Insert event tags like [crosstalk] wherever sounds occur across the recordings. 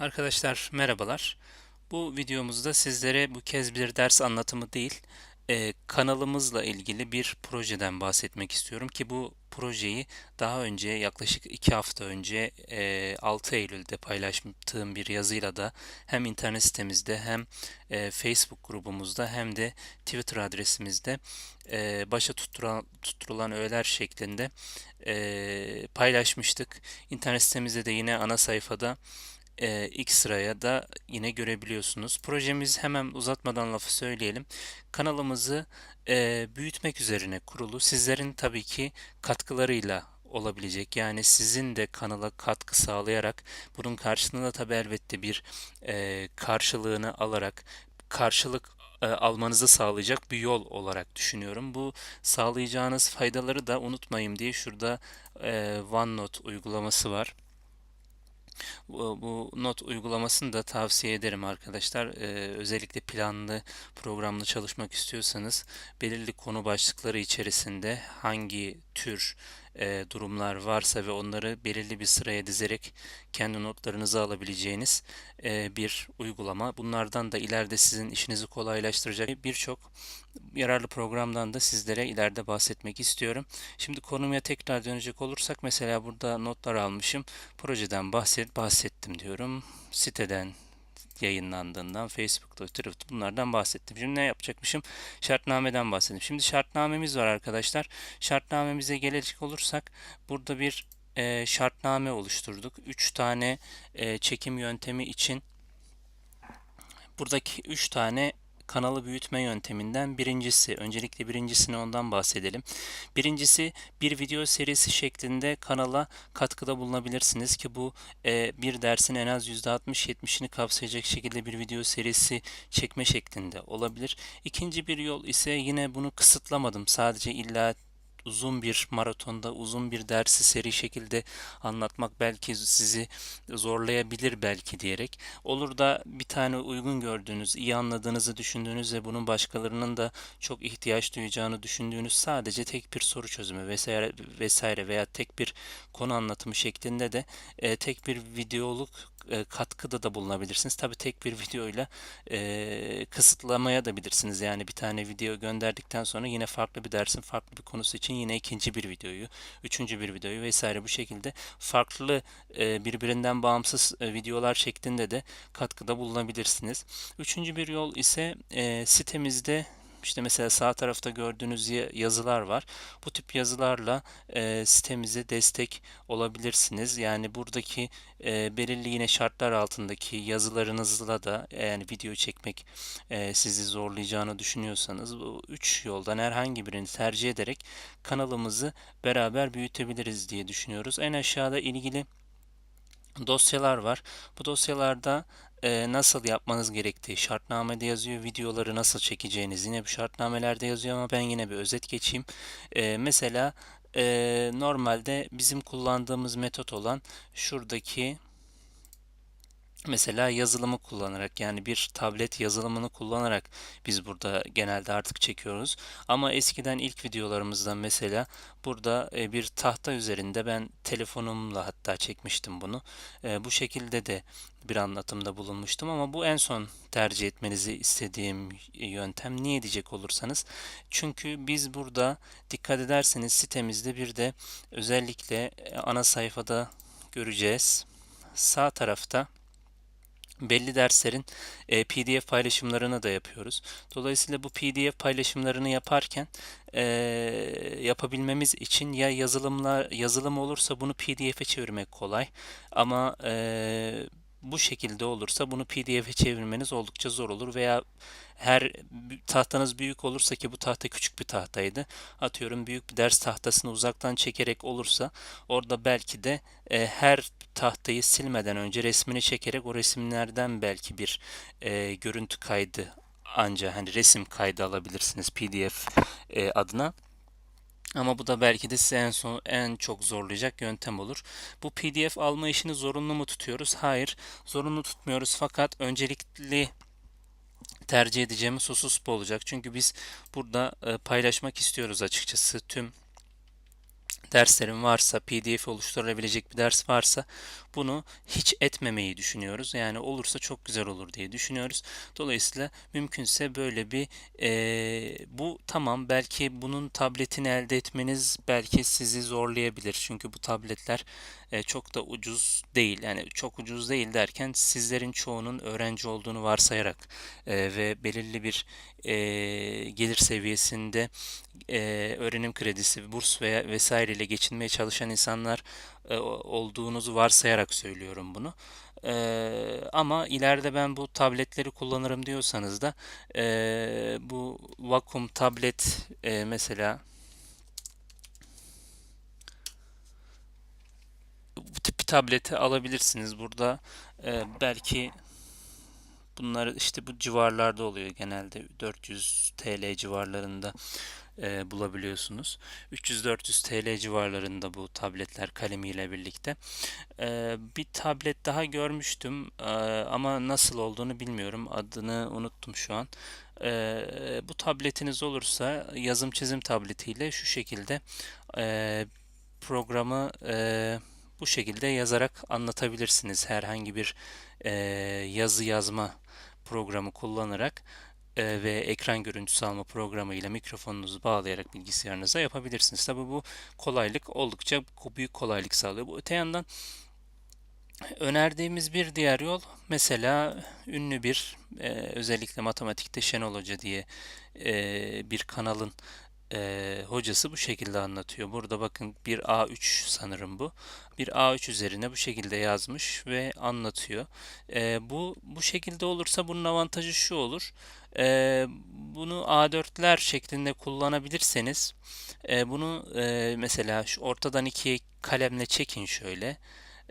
Arkadaşlar merhabalar. Bu videomuzda sizlere bu kez bir ders anlatımı değil, e, kanalımızla ilgili bir projeden bahsetmek istiyorum ki bu projeyi daha önce yaklaşık 2 hafta önce e, 6 Eylül'de paylaştığım bir yazıyla da hem internet sitemizde hem e, Facebook grubumuzda hem de Twitter adresimizde e, başa tutturan, tutturulan öğeler şeklinde e, paylaşmıştık. İnternet sitemizde de yine ana sayfada e, ilk sıraya da yine görebiliyorsunuz. Projemiz hemen uzatmadan lafı söyleyelim. Kanalımızı e, büyütmek üzerine kurulu. Sizlerin tabii ki katkılarıyla olabilecek. Yani sizin de kanala katkı sağlayarak bunun karşılığında tabii elbette bir e, karşılığını alarak karşılık e, almanızı sağlayacak bir yol olarak düşünüyorum. Bu sağlayacağınız faydaları da unutmayın diye şurada e, OneNote uygulaması var. Bu, not uygulamasını da tavsiye ederim arkadaşlar. Ee, özellikle planlı, programlı çalışmak istiyorsanız belirli konu başlıkları içerisinde hangi tür e, durumlar varsa ve onları belirli bir sıraya dizerek kendi notlarınızı alabileceğiniz e, bir uygulama. Bunlardan da ileride sizin işinizi kolaylaştıracak birçok yararlı programdan da sizlere ileride bahsetmek istiyorum. Şimdi konuya tekrar dönecek olursak mesela burada notlar almışım. Projeden bahset bahsettim diyorum. Siteden yayınlandığından Facebook'ta, Twitter'da bunlardan bahsettim. Şimdi ne yapacakmışım? Şartnameden bahsettim. Şimdi şartnamemiz var arkadaşlar. Şartnamemize gelecek olursak burada bir e, şartname oluşturduk. 3 tane e, çekim yöntemi için buradaki 3 tane kanalı büyütme yönteminden birincisi. Öncelikle birincisini ondan bahsedelim. Birincisi bir video serisi şeklinde kanala katkıda bulunabilirsiniz ki bu e, bir dersin en az %60-70'ini kapsayacak şekilde bir video serisi çekme şeklinde olabilir. İkinci bir yol ise yine bunu kısıtlamadım. Sadece illa uzun bir maratonda uzun bir dersi seri şekilde anlatmak belki sizi zorlayabilir belki diyerek. Olur da bir tane uygun gördüğünüz, iyi anladığınızı düşündüğünüz ve bunun başkalarının da çok ihtiyaç duyacağını düşündüğünüz sadece tek bir soru çözümü vesaire vesaire veya tek bir konu anlatımı şeklinde de e, tek bir videoluk e, katkıda da bulunabilirsiniz. Tabi tek bir [laughs] videoyla e, kısıtlamaya da bilirsiniz. Yani bir tane video gönderdikten sonra yine farklı bir dersin farklı bir konusu için yine ikinci bir videoyu, üçüncü bir videoyu vesaire bu şekilde farklı e, birbirinden bağımsız e, videolar şeklinde de katkıda bulunabilirsiniz. Üçüncü bir yol ise e, sitemizde işte mesela sağ tarafta gördüğünüz yazılar var. Bu tip yazılarla e, sitemize destek olabilirsiniz. Yani buradaki e, belirli yine şartlar altındaki yazılarınızla da yani video çekmek e, sizi zorlayacağını düşünüyorsanız bu üç yoldan herhangi birini tercih ederek kanalımızı beraber büyütebiliriz diye düşünüyoruz. En aşağıda ilgili dosyalar var. Bu dosyalarda e, nasıl yapmanız gerektiği şartnamede yazıyor. Videoları nasıl çekeceğiniz yine bu şartnamelerde yazıyor ama ben yine bir özet geçeyim. E, mesela e, normalde bizim kullandığımız metot olan şuradaki Mesela yazılımı kullanarak yani bir tablet yazılımını kullanarak biz burada genelde artık çekiyoruz. Ama eskiden ilk videolarımızda mesela burada e, bir tahta üzerinde ben telefonumla hatta çekmiştim bunu. E, bu şekilde de bir anlatımda bulunmuştum ama bu en son tercih etmenizi istediğim yöntem. Niye diyecek olursanız. Çünkü biz burada dikkat ederseniz sitemizde bir de özellikle e, ana sayfada göreceğiz. Sağ tarafta belli derslerin e, PDF paylaşımlarını da yapıyoruz. Dolayısıyla bu PDF paylaşımlarını yaparken e, yapabilmemiz için ya yazılımlar yazılım olursa bunu PDF'e çevirmek kolay ama e, bu şekilde olursa bunu PDF'e çevirmeniz oldukça zor olur veya her tahtanız büyük olursa ki bu tahta küçük bir tahtaydı. Atıyorum büyük bir ders tahtasını uzaktan çekerek olursa orada belki de e, her tahtayı silmeden önce resmini çekerek o resimlerden belki bir e, görüntü kaydı anca hani resim kaydı alabilirsiniz PDF e, adına. Ama bu da belki de size en son en çok zorlayacak yöntem olur. Bu PDF alma işini zorunlu mu tutuyoruz? Hayır, zorunlu tutmuyoruz fakat öncelikli tercih edeceğimiz husus bu olacak. Çünkü biz burada e, paylaşmak istiyoruz açıkçası tüm derslerim varsa, PDF oluşturabilecek bir ders varsa bunu hiç etmemeyi düşünüyoruz. Yani olursa çok güzel olur diye düşünüyoruz. Dolayısıyla mümkünse böyle bir e, bu tamam belki bunun tabletini elde etmeniz belki sizi zorlayabilir. Çünkü bu tabletler e, çok da ucuz değil. Yani çok ucuz değil derken sizlerin çoğunun öğrenci olduğunu varsayarak e, ve belirli bir e, gelir seviyesinde e, öğrenim kredisi, burs veya vesaire ile geçinmeye çalışan insanlar e, olduğunuzu varsayarak söylüyorum bunu. E, ama ileride ben bu tabletleri kullanırım diyorsanız da e, bu Wacom tablet e, mesela bu tip bir tableti alabilirsiniz. Burada e, belki bunlar işte bu civarlarda oluyor genelde 400 TL civarlarında e, bulabiliyorsunuz. 300-400 TL civarlarında bu tabletler kalemiyle birlikte. E, bir tablet daha görmüştüm e, ama nasıl olduğunu bilmiyorum. Adını unuttum şu an. E, bu tabletiniz olursa yazım çizim tabletiyle şu şekilde e, programı e, bu şekilde yazarak anlatabilirsiniz. Herhangi bir e, yazı yazma programı kullanarak ve ekran görüntüsü alma programı ile mikrofonunuzu bağlayarak bilgisayarınıza yapabilirsiniz. Tabi bu kolaylık oldukça büyük kolaylık sağlıyor. Bu öte yandan önerdiğimiz bir diğer yol mesela ünlü bir e, özellikle matematikte Şenol Hoca diye e, bir kanalın e, hocası bu şekilde anlatıyor. Burada bakın bir A3 sanırım bu. Bir A3 üzerine bu şekilde yazmış ve anlatıyor. E, bu bu şekilde olursa bunun avantajı şu olur. E, bunu A4'ler şeklinde kullanabilirseniz e, bunu e, mesela şu ortadan ikiye kalemle çekin şöyle.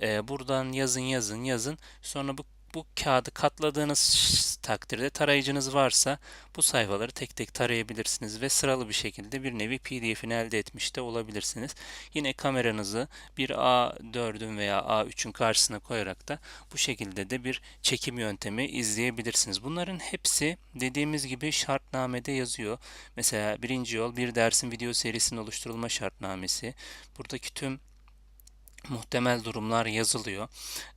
E, buradan yazın yazın yazın. Sonra bu bu kağıdı katladığınız takdirde tarayıcınız varsa bu sayfaları tek tek tarayabilirsiniz ve sıralı bir şekilde bir nevi PDF'ini elde etmiş de olabilirsiniz. Yine kameranızı bir A4'ün veya A3'ün karşısına koyarak da bu şekilde de bir çekim yöntemi izleyebilirsiniz. Bunların hepsi dediğimiz gibi şartnamede yazıyor. Mesela birinci yol bir dersin video serisinin oluşturulma şartnamesi. Buradaki tüm muhtemel durumlar yazılıyor.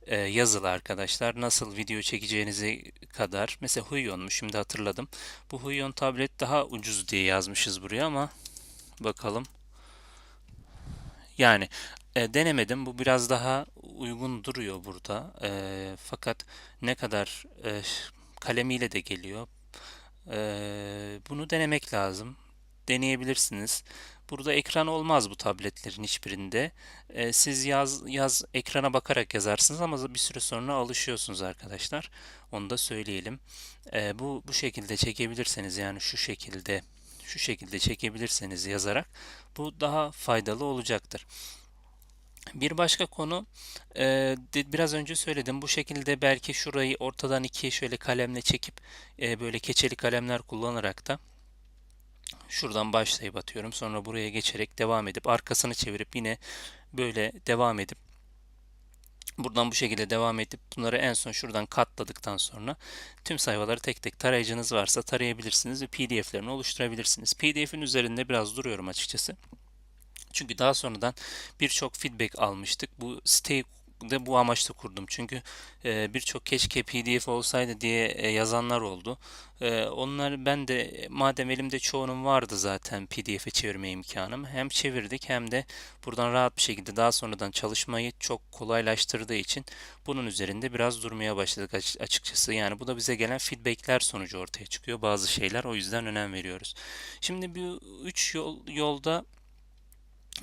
Ee, yazılı arkadaşlar. Nasıl video çekeceğinize kadar. Mesela Huion Şimdi hatırladım. Bu Huion tablet daha ucuz diye yazmışız buraya ama bakalım. Yani e, denemedim. Bu biraz daha uygun duruyor burada. E, fakat ne kadar e, kalemiyle de geliyor. E, bunu denemek lazım. Deneyebilirsiniz. Burada ekran olmaz bu tabletlerin hiçbirinde. Ee, siz yaz yaz ekrana bakarak yazarsınız ama bir süre sonra alışıyorsunuz arkadaşlar. Onu da söyleyelim. Ee, bu bu şekilde çekebilirseniz yani şu şekilde şu şekilde çekebilirseniz yazarak bu daha faydalı olacaktır. Bir başka konu e, biraz önce söyledim bu şekilde belki şurayı ortadan ikiye şöyle kalemle çekip e, böyle keçeli kalemler kullanarak da Şuradan başlayıp atıyorum. Sonra buraya geçerek devam edip arkasını çevirip yine böyle devam edip Buradan bu şekilde devam edip bunları en son şuradan katladıktan sonra tüm sayfaları tek tek tarayıcınız varsa tarayabilirsiniz ve pdf'lerini oluşturabilirsiniz. Pdf'in üzerinde biraz duruyorum açıkçası. Çünkü daha sonradan birçok feedback almıştık. Bu siteyi de bu amaçla kurdum. Çünkü e, birçok keşke PDF olsaydı diye e, yazanlar oldu. E, onlar ben de madem elimde çoğunun vardı zaten PDF'e çevirme imkanım. Hem çevirdik hem de buradan rahat bir şekilde daha sonradan çalışmayı çok kolaylaştırdığı için bunun üzerinde biraz durmaya başladık açıkçası. Yani bu da bize gelen feedbackler sonucu ortaya çıkıyor bazı şeyler. O yüzden önem veriyoruz. Şimdi bu üç yol, yolda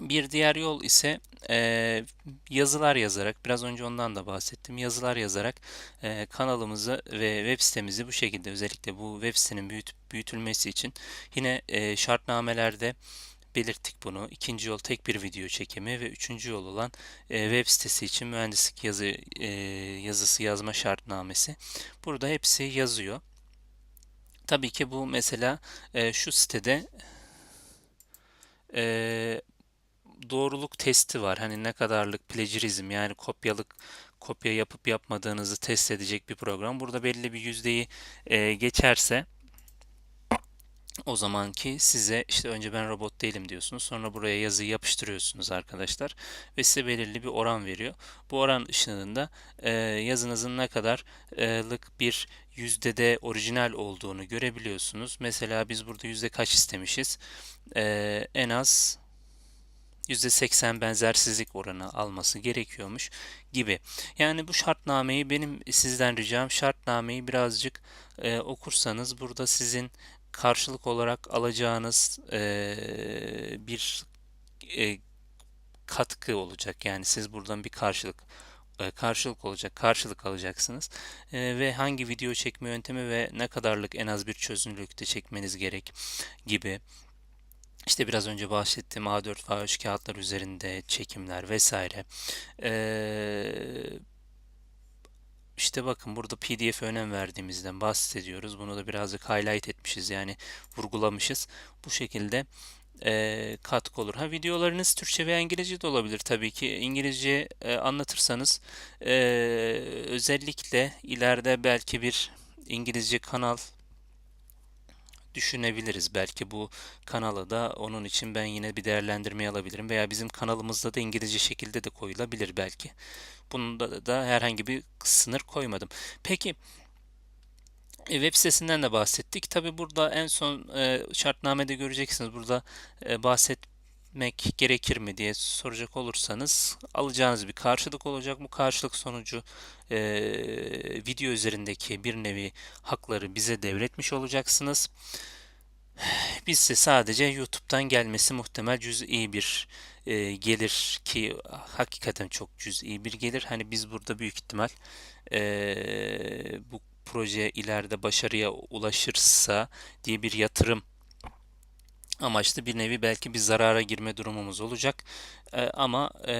bir diğer yol ise e, yazılar yazarak, biraz önce ondan da bahsettim, yazılar yazarak e, kanalımızı ve web sitemizi bu şekilde özellikle bu web sitenin büyüt, büyütülmesi için yine e, şartnamelerde belirttik bunu. İkinci yol tek bir video çekimi ve üçüncü yol olan e, web sitesi için mühendislik yazı e, yazısı yazma şartnamesi. Burada hepsi yazıyor. Tabii ki bu mesela e, şu sitede e, doğruluk testi var. Hani ne kadarlık plagiarizm yani kopyalık kopya yapıp yapmadığınızı test edecek bir program. Burada belli bir yüzdeyi e, geçerse O zamanki size işte önce ben robot değilim diyorsunuz. Sonra buraya yazıyı yapıştırıyorsunuz arkadaşlar. Ve size belirli bir oran veriyor. Bu oran ışığında e, yazınızın ne kadarlık bir yüzdede orijinal olduğunu görebiliyorsunuz. Mesela biz burada yüzde kaç istemişiz? E, en az %80 benzersizlik oranı alması gerekiyormuş gibi. Yani bu şartnameyi benim sizden ricam şartnameyi birazcık e, okursanız burada sizin karşılık olarak alacağınız e, bir e, katkı olacak. Yani siz buradan bir karşılık e, karşılık olacak, karşılık alacaksınız E, ve hangi video çekme yöntemi ve ne kadarlık en az bir çözünürlükte çekmeniz gerek gibi. İşte biraz önce bahsettiğim A4 ve A3 kağıtlar üzerinde çekimler vesaire. Ee, işte bakın burada PDF'e önem verdiğimizden bahsediyoruz. Bunu da birazcık highlight etmişiz yani vurgulamışız. Bu şekilde e, katkı olur. Ha videolarınız Türkçe veya İngilizce de olabilir tabii ki. İngilizce e, anlatırsanız e, özellikle ileride belki bir İngilizce kanal düşünebiliriz. Belki bu kanala da onun için ben yine bir değerlendirme alabilirim veya bizim kanalımızda da İngilizce şekilde de koyulabilir belki. Bunda da herhangi bir sınır koymadım. Peki e, web sitesinden de bahsettik. Tabi burada en son e, şartnamede göreceksiniz. Burada e, bahsetmek gerekir mi diye soracak olursanız alacağınız bir karşılık olacak. Bu karşılık sonucu e, video üzerindeki bir nevi hakları bize devretmiş olacaksınız. [sighs] Bizse sadece YouTube'dan gelmesi muhtemel cüz'i bir e, gelir ki hakikaten çok cüz'i bir gelir. Hani biz burada büyük ihtimal e, bu proje ileride başarıya ulaşırsa diye bir yatırım amaçlı bir nevi belki bir zarara girme durumumuz olacak. E, ama e,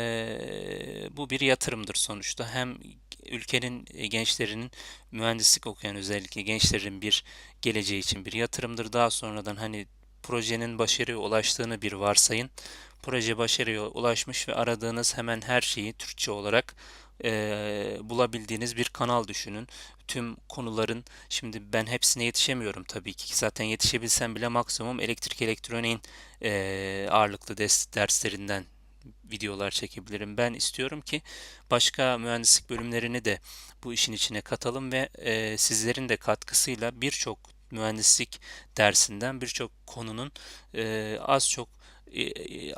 bu bir yatırımdır sonuçta. Hem ülkenin e, gençlerinin mühendislik okuyan özellikle gençlerin bir geleceği için bir yatırımdır. Daha sonradan hani projenin başarıya ulaştığını bir varsayın. Proje başarıya ulaşmış ve aradığınız hemen her şeyi Türkçe olarak e, bulabildiğiniz bir kanal düşünün. Tüm konuların şimdi ben hepsine yetişemiyorum tabii ki. Zaten yetişebilsem bile maksimum elektrik elektroniğin e, ağırlıklı ders, derslerinden videolar çekebilirim. Ben istiyorum ki başka mühendislik bölümlerini de bu işin içine katalım ve e, sizlerin de katkısıyla birçok mühendislik dersinden birçok konunun e, az çok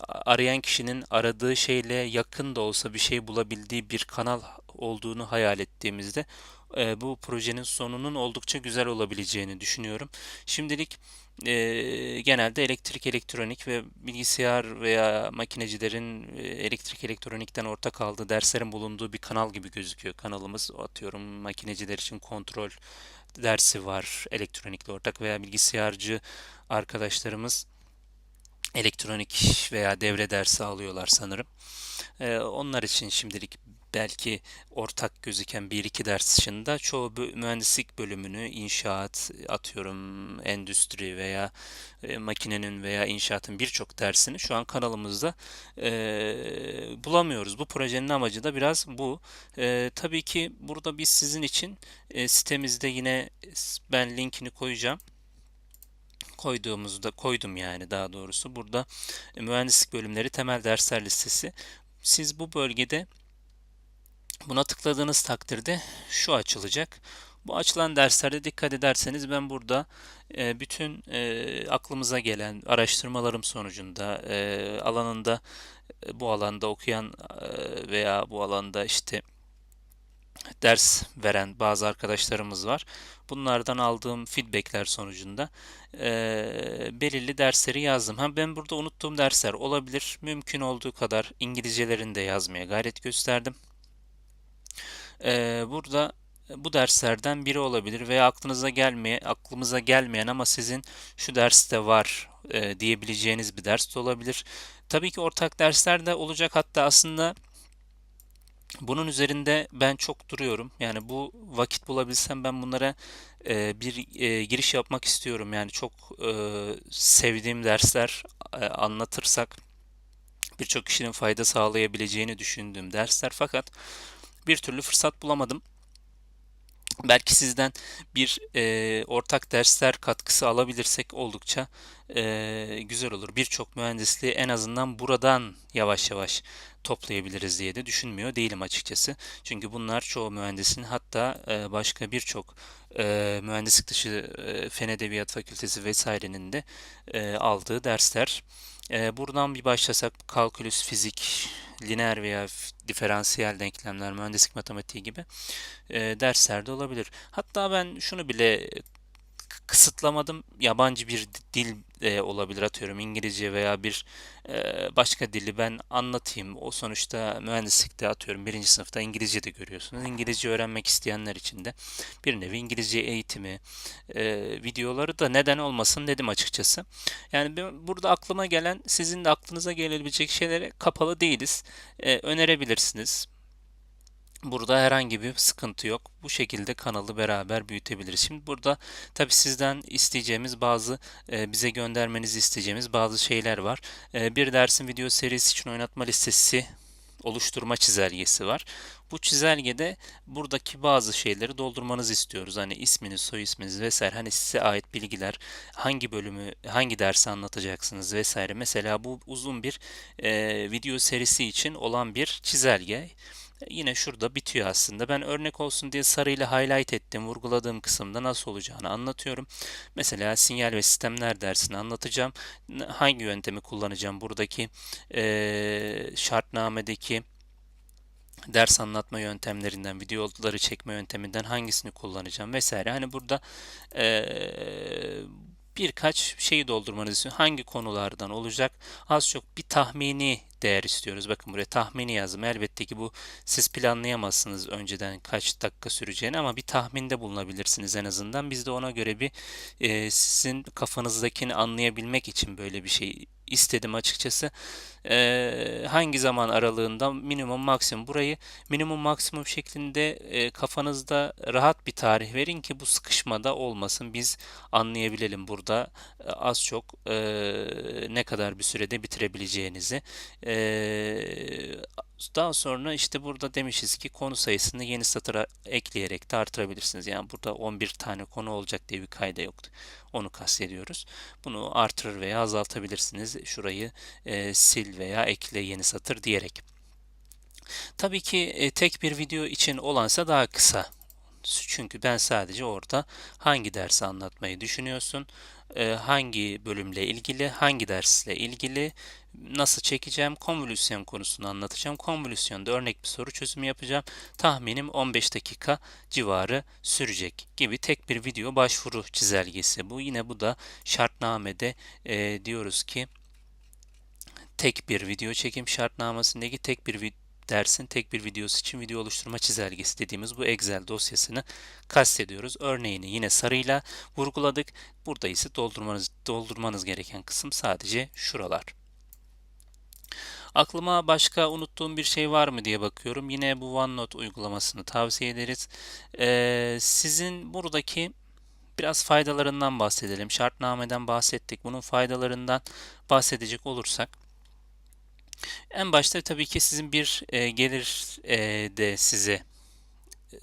arayan kişinin aradığı şeyle yakın da olsa bir şey bulabildiği bir kanal olduğunu hayal ettiğimizde e, bu projenin sonunun oldukça güzel olabileceğini düşünüyorum. Şimdilik e, genelde elektrik, elektronik ve bilgisayar veya makinecilerin e, elektrik, elektronikten ortak aldığı derslerin bulunduğu bir kanal gibi gözüküyor kanalımız. Atıyorum makineciler için kontrol dersi var elektronikle ortak veya bilgisayarcı arkadaşlarımız elektronik veya devre dersi alıyorlar sanırım. Ee, onlar için şimdilik belki ortak gözüken bir iki ders dışında çoğu mühendislik bölümünü inşaat atıyorum endüstri veya e, makinenin veya inşaatın birçok dersini şu an kanalımızda e, bulamıyoruz. Bu projenin amacı da biraz bu. E, tabii ki burada biz sizin için e, sitemizde yine ben linkini koyacağım koyduğumuzda koydum yani daha doğrusu burada e, mühendislik bölümleri temel dersler listesi. Siz bu bölgede buna tıkladığınız takdirde şu açılacak. Bu açılan derslerde dikkat ederseniz ben burada e, bütün e, aklımıza gelen araştırmalarım sonucunda alanında bu alanda okuyan veya bu alanda işte ders veren bazı arkadaşlarımız var. Bunlardan aldığım feedbackler sonucunda e, belirli dersleri yazdım. Ha ben burada unuttuğum dersler olabilir. Mümkün olduğu kadar İngilizcelerini de yazmaya gayret gösterdim. E, burada bu derslerden biri olabilir veya aklınıza gelmeye, aklımıza gelmeyen ama sizin şu derste var e, diyebileceğiniz bir ders de olabilir. Tabii ki ortak dersler de olacak. Hatta aslında bunun üzerinde ben çok duruyorum. Yani bu vakit bulabilsem ben bunlara e, bir e, giriş yapmak istiyorum. Yani çok e, sevdiğim dersler e, anlatırsak birçok kişinin fayda sağlayabileceğini düşündüğüm dersler fakat bir türlü fırsat bulamadım. Belki sizden bir e, ortak dersler katkısı alabilirsek oldukça e, güzel olur. Birçok mühendisliği en azından buradan yavaş yavaş toplayabiliriz diye de düşünmüyor değilim açıkçası. Çünkü bunlar çoğu mühendisin hatta e, başka birçok e, mühendislik dışı e, fen edebiyat fakültesi vesairenin de e, aldığı dersler. E, buradan bir başlasak kalkülüs, fizik, lineer veya diferansiyel denklemler, mühendislik matematiği gibi e, derslerde olabilir. Hatta ben şunu bile kısıtlamadım. Yabancı bir dil e, olabilir atıyorum İngilizce veya bir e, başka dili ben anlatayım. O sonuçta mühendislikte atıyorum birinci sınıfta İngilizce de görüyorsunuz. İngilizce öğrenmek isteyenler için de bir nevi İngilizce eğitimi e, videoları da neden olmasın dedim açıkçası. Yani burada aklıma gelen sizin de aklınıza gelebilecek şeylere kapalı değiliz. E, önerebilirsiniz. Burada herhangi bir sıkıntı yok. Bu şekilde kanalı beraber büyütebiliriz. Şimdi burada tabii sizden isteyeceğimiz bazı e, bize göndermenizi isteyeceğimiz bazı şeyler var. E, bir dersin video serisi için oynatma listesi oluşturma çizelgesi var. Bu çizelgede buradaki bazı şeyleri doldurmanızı istiyoruz. Hani isminiz, soy isminiz vesaire. Hani size ait bilgiler, hangi bölümü, hangi dersi anlatacaksınız vesaire. Mesela bu uzun bir e, video serisi için olan bir çizelge. Yine şurada bitiyor aslında. Ben örnek olsun diye sarıyla highlight ettim. Vurguladığım kısımda nasıl olacağını anlatıyorum. Mesela sinyal ve sistemler dersini anlatacağım. Hangi yöntemi kullanacağım? Buradaki e, şartnamedeki ders anlatma yöntemlerinden, videoları çekme yönteminden hangisini kullanacağım vesaire. Hani burada e, birkaç şeyi doldurmanızı istiyorum. Hangi konulardan olacak? Az çok bir tahmini değer istiyoruz. Bakın buraya tahmini yazdım. Elbette ki bu siz planlayamazsınız önceden kaç dakika süreceğini ama bir tahminde bulunabilirsiniz en azından. Biz de ona göre bir e, sizin kafanızdakini anlayabilmek için böyle bir şey istedim açıkçası. Ee, hangi zaman aralığında minimum maksimum burayı minimum maksimum şeklinde e, kafanızda rahat bir tarih verin ki bu sıkışmada olmasın. Biz anlayabilelim burada e, az çok e, ne kadar bir sürede bitirebileceğinizi. E, daha sonra işte burada demişiz ki konu sayısını yeni satıra ekleyerek de artırabilirsiniz. Yani burada 11 tane konu olacak diye bir kayda yoktu. Onu kastediyoruz. Bunu artırır veya azaltabilirsiniz. Şurayı e, sil veya ekle yeni satır diyerek. Tabii ki e, tek bir video için olansa daha kısa. Çünkü ben sadece orada hangi dersi anlatmayı düşünüyorsun, hangi bölümle ilgili, hangi dersle ilgili, nasıl çekeceğim, konvolüsyon konusunu anlatacağım. Konvolüsyonda örnek bir soru çözümü yapacağım. Tahminim 15 dakika civarı sürecek gibi tek bir video başvuru çizelgesi bu. Yine bu da şartnamede e, diyoruz ki tek bir video çekim şartnamesindeki tek bir dersin tek bir videosu için video oluşturma çizelgesi dediğimiz bu Excel dosyasını kastediyoruz. Örneğini yine sarıyla vurguladık. Burada ise doldurmanız, doldurmanız gereken kısım sadece şuralar. Aklıma başka unuttuğum bir şey var mı diye bakıyorum. Yine bu OneNote uygulamasını tavsiye ederiz. Ee, sizin buradaki biraz faydalarından bahsedelim. Şartnameden bahsettik. Bunun faydalarından bahsedecek olursak en başta tabii ki sizin bir e, gelir e, de size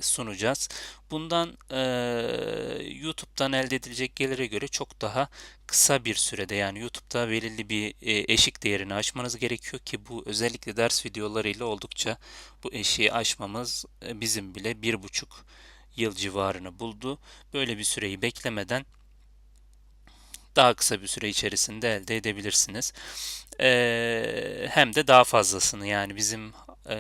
sunacağız. Bundan e, YouTube'dan elde edilecek gelire göre çok daha kısa bir sürede yani YouTube'da belirli bir e, eşik değerini aşmanız gerekiyor ki bu özellikle ders videolarıyla oldukça bu eşiği aşmamız e, bizim bile bir buçuk yıl civarını buldu. Böyle bir süreyi beklemeden daha kısa bir süre içerisinde elde edebilirsiniz. Ee, hem de daha fazlasını yani bizim e,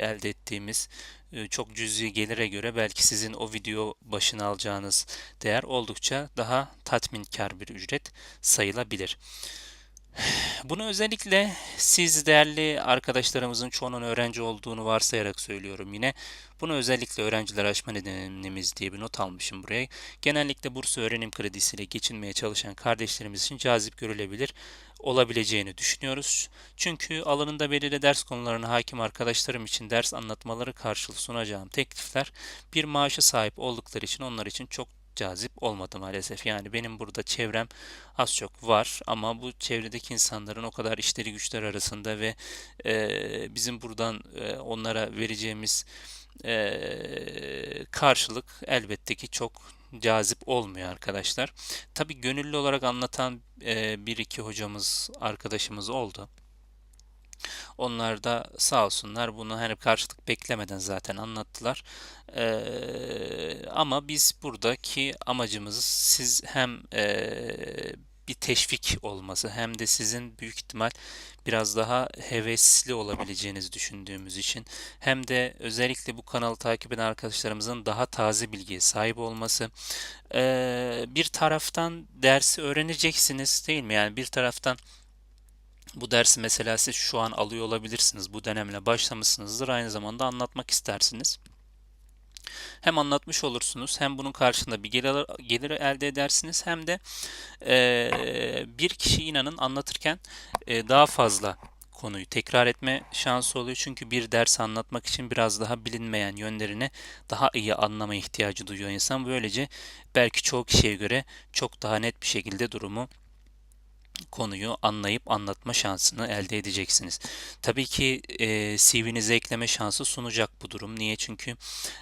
elde ettiğimiz e, çok cüzi gelire göre belki sizin o video başına alacağınız değer oldukça daha tatminkar bir ücret sayılabilir. Bunu özellikle siz değerli arkadaşlarımızın çoğunun öğrenci olduğunu varsayarak söylüyorum yine. Bunu özellikle öğrenciler aşma nedenimiz diye bir not almışım buraya. Genellikle burs öğrenim kredisiyle geçinmeye çalışan kardeşlerimiz için cazip görülebilir olabileceğini düşünüyoruz. Çünkü alanında belirli ders konularına hakim arkadaşlarım için ders anlatmaları karşılığı sunacağım teklifler bir maaşa sahip oldukları için onlar için çok cazip olmadı maalesef. Yani benim burada çevrem az çok var ama bu çevredeki insanların o kadar işleri güçler arasında ve e, bizim buradan e, onlara vereceğimiz e, karşılık elbette ki çok cazip olmuyor arkadaşlar. Tabii gönüllü olarak anlatan e, bir iki hocamız, arkadaşımız oldu. Onlar da sağ olsunlar bunu hani karşılık beklemeden zaten anlattılar. Ee, ama biz buradaki amacımız siz hem e, bir teşvik olması hem de sizin büyük ihtimal biraz daha hevesli olabileceğinizi düşündüğümüz için hem de özellikle bu kanalı takip eden arkadaşlarımızın daha taze bilgiye sahip olması Ee, bir taraftan dersi öğreneceksiniz değil mi? Yani bir taraftan bu dersi mesela siz şu an alıyor olabilirsiniz. Bu dönemle başlamışsınızdır. Aynı zamanda anlatmak istersiniz. Hem anlatmış olursunuz hem bunun karşında bir gelir, gelir elde edersiniz hem de e, bir kişi inanın anlatırken e, daha fazla konuyu tekrar etme şansı oluyor. Çünkü bir ders anlatmak için biraz daha bilinmeyen yönlerini daha iyi anlama ihtiyacı duyuyor insan. Böylece belki çoğu kişiye göre çok daha net bir şekilde durumu konuyu anlayıp anlatma şansını elde edeceksiniz. Tabii ki e, CV'nize ekleme şansı sunacak bu durum. Niye? Çünkü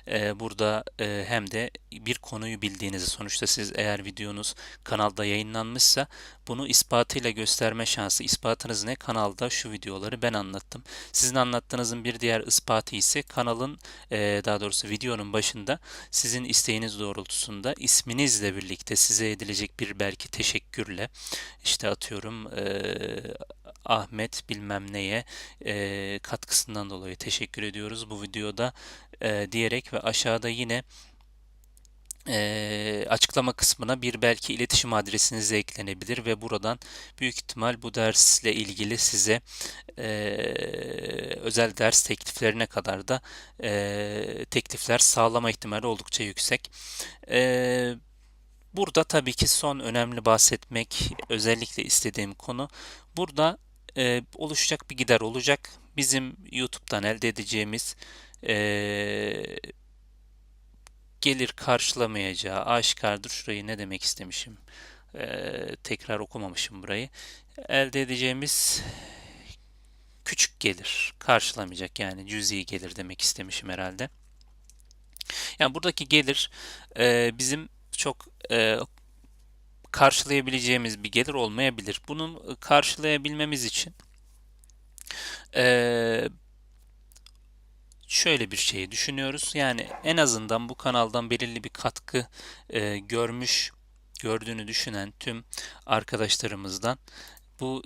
e, burada e, hem de bir konuyu bildiğinizi sonuçta siz eğer videonuz kanalda yayınlanmışsa bunu ispatıyla gösterme şansı. İspatınız ne? Kanalda şu videoları ben anlattım. Sizin anlattığınızın bir diğer ispatı ise kanalın e, daha doğrusu videonun başında sizin isteğiniz doğrultusunda isminizle birlikte size edilecek bir belki teşekkürle işte atıyorum e, Ahmet bilmem neye e, katkısından dolayı teşekkür ediyoruz bu videoda e, diyerek ve aşağıda yine e, açıklama kısmına bir belki iletişim adresiniz eklenebilir ve buradan büyük ihtimal bu dersle ilgili size e, özel ders tekliflerine kadar da e, teklifler sağlama ihtimali oldukça yüksek. E, burada tabii ki son önemli bahsetmek özellikle istediğim konu burada e, oluşacak bir gider olacak. Bizim YouTube'dan elde edeceğimiz e, gelir karşılamayacağı aşikardır. Şurayı ne demek istemişim? Ee, tekrar okumamışım burayı. Elde edeceğimiz küçük gelir karşılamayacak yani cüzi gelir demek istemişim herhalde. Yani buradaki gelir e, bizim çok e, karşılayabileceğimiz bir gelir olmayabilir. Bunun karşılayabilmemiz için e, şöyle bir şeyi düşünüyoruz. Yani en azından bu kanaldan belirli bir katkı e, görmüş, gördüğünü düşünen tüm arkadaşlarımızdan bu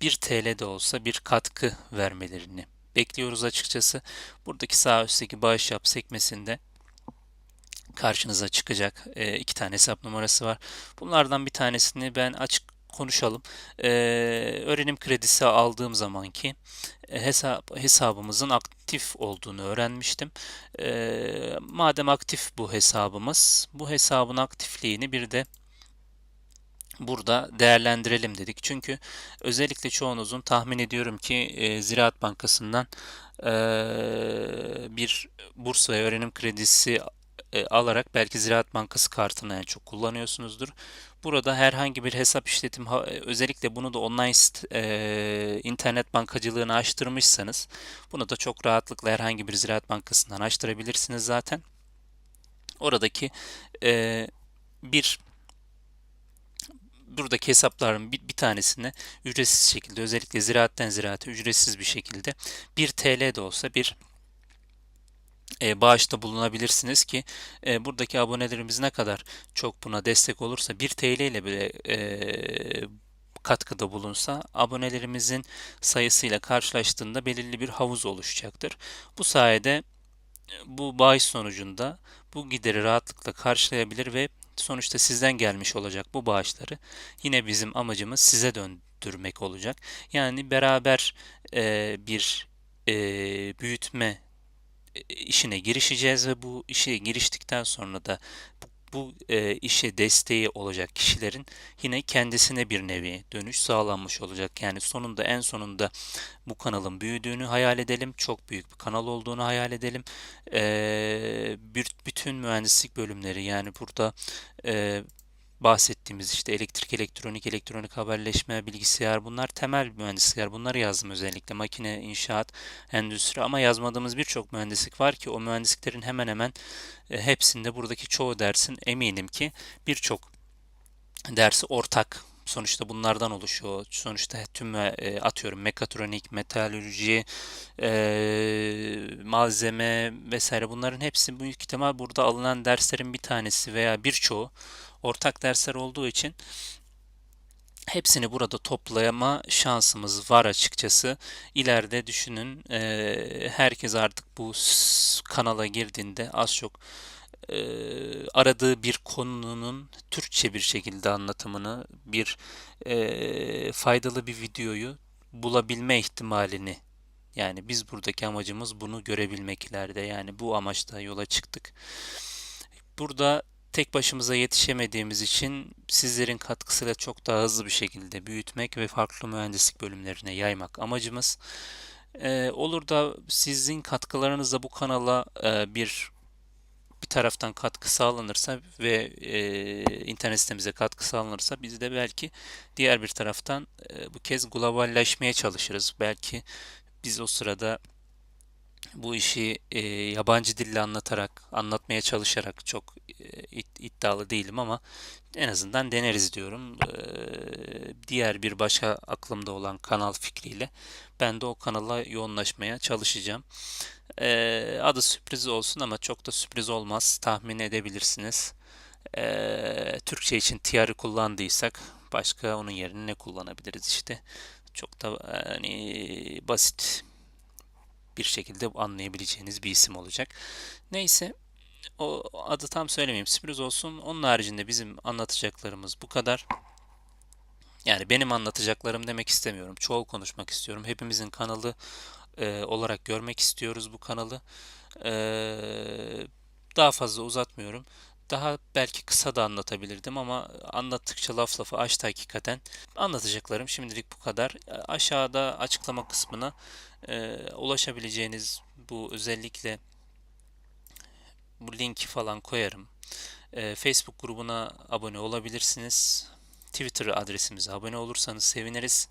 1 TL de olsa bir katkı vermelerini bekliyoruz açıkçası. Buradaki sağ üstteki bağış yap sekmesinde karşınıza çıkacak e, iki tane hesap numarası var. Bunlardan bir tanesini ben açık konuşalım. Ee, öğrenim kredisi aldığım zamanki e, hesap hesabımızın aktif olduğunu öğrenmiştim. Ee, madem aktif bu hesabımız, bu hesabın aktifliğini bir de burada değerlendirelim dedik. Çünkü özellikle çoğunuzun tahmin ediyorum ki e, Ziraat Bankası'ndan e, bir burs ve öğrenim kredisi e, alarak belki Ziraat Bankası kartını en çok kullanıyorsunuzdur. Burada herhangi bir hesap işletim e, özellikle bunu da online e, internet bankacılığını açtırmışsanız bunu da çok rahatlıkla herhangi bir Ziraat Bankası'ndan açtırabilirsiniz zaten. Oradaki e, bir buradaki hesapların bir, bir tanesine ücretsiz şekilde özellikle ziraatten ziraate ücretsiz bir şekilde 1 TL de olsa bir e, bağışta bulunabilirsiniz ki e, buradaki abonelerimiz ne kadar çok buna destek olursa 1 TL ile bile e, katkıda bulunsa abonelerimizin sayısıyla karşılaştığında belirli bir havuz oluşacaktır. Bu sayede bu bağış sonucunda bu gideri rahatlıkla karşılayabilir ve sonuçta sizden gelmiş olacak bu bağışları yine bizim amacımız size döndürmek olacak. Yani beraber e, bir e, büyütme işine girişeceğiz ve bu işe giriştikten sonra da bu, bu e, işe desteği olacak kişilerin yine kendisine bir nevi dönüş sağlanmış olacak. Yani sonunda en sonunda bu kanalın büyüdüğünü hayal edelim. Çok büyük bir kanal olduğunu hayal edelim. E, bir, bütün mühendislik bölümleri yani burada e, bahsettiğimiz işte elektrik, elektronik, elektronik haberleşme, bilgisayar bunlar temel mühendislikler. Bunları yazdım özellikle. Makine, inşaat, endüstri ama yazmadığımız birçok mühendislik var ki o mühendisliklerin hemen hemen e, hepsinde buradaki çoğu dersin eminim ki birçok dersi ortak. Sonuçta bunlardan oluşuyor. Sonuçta tüm e, atıyorum mekatronik, metalürji, e, malzeme vesaire bunların hepsi büyük ihtimal burada alınan derslerin bir tanesi veya birçoğu ortak dersler olduğu için hepsini burada toplayama şansımız var açıkçası. İleride düşünün e, herkes artık bu kanala girdiğinde az çok e, aradığı bir konunun Türkçe bir şekilde anlatımını, bir e, faydalı bir videoyu bulabilme ihtimalini yani biz buradaki amacımız bunu görebilmek ileride. Yani bu amaçla yola çıktık. Burada tek başımıza yetişemediğimiz için sizlerin katkısıyla çok daha hızlı bir şekilde büyütmek ve farklı mühendislik bölümlerine yaymak amacımız. Ee, olur da sizin katkılarınızla bu kanala e, bir bir taraftan katkı sağlanırsa ve e, internet sitemize katkı sağlanırsa biz de belki diğer bir taraftan e, bu kez globalleşmeye çalışırız. Belki biz o sırada bu işi e, yabancı dille anlatarak, anlatmaya çalışarak çok e, iddialı değilim ama en azından deneriz diyorum. E, diğer bir başka aklımda olan kanal fikriyle ben de o kanala yoğunlaşmaya çalışacağım. E, adı sürpriz olsun ama çok da sürpriz olmaz. Tahmin edebilirsiniz. E, Türkçe için TR'ı kullandıysak başka onun yerine ne kullanabiliriz işte. Çok da hani basit bir şekilde anlayabileceğiniz bir isim olacak. Neyse o adı tam söylemeyeyim sürpriz olsun. Onun haricinde bizim anlatacaklarımız bu kadar. Yani benim anlatacaklarım demek istemiyorum. Çoğul konuşmak istiyorum. Hepimizin kanalı e, olarak görmek istiyoruz bu kanalı. E, daha fazla uzatmıyorum. Daha belki kısa da anlatabilirdim ama anlattıkça laf lafı açtı hakikaten. Anlatacaklarım şimdilik bu kadar. Aşağıda açıklama kısmına e, ulaşabileceğiniz bu özellikle bu linki falan koyarım. E, Facebook grubuna abone olabilirsiniz. Twitter adresimize abone olursanız seviniriz.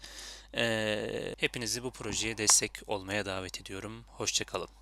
E, hepinizi bu projeye destek olmaya davet ediyorum. Hoşçakalın.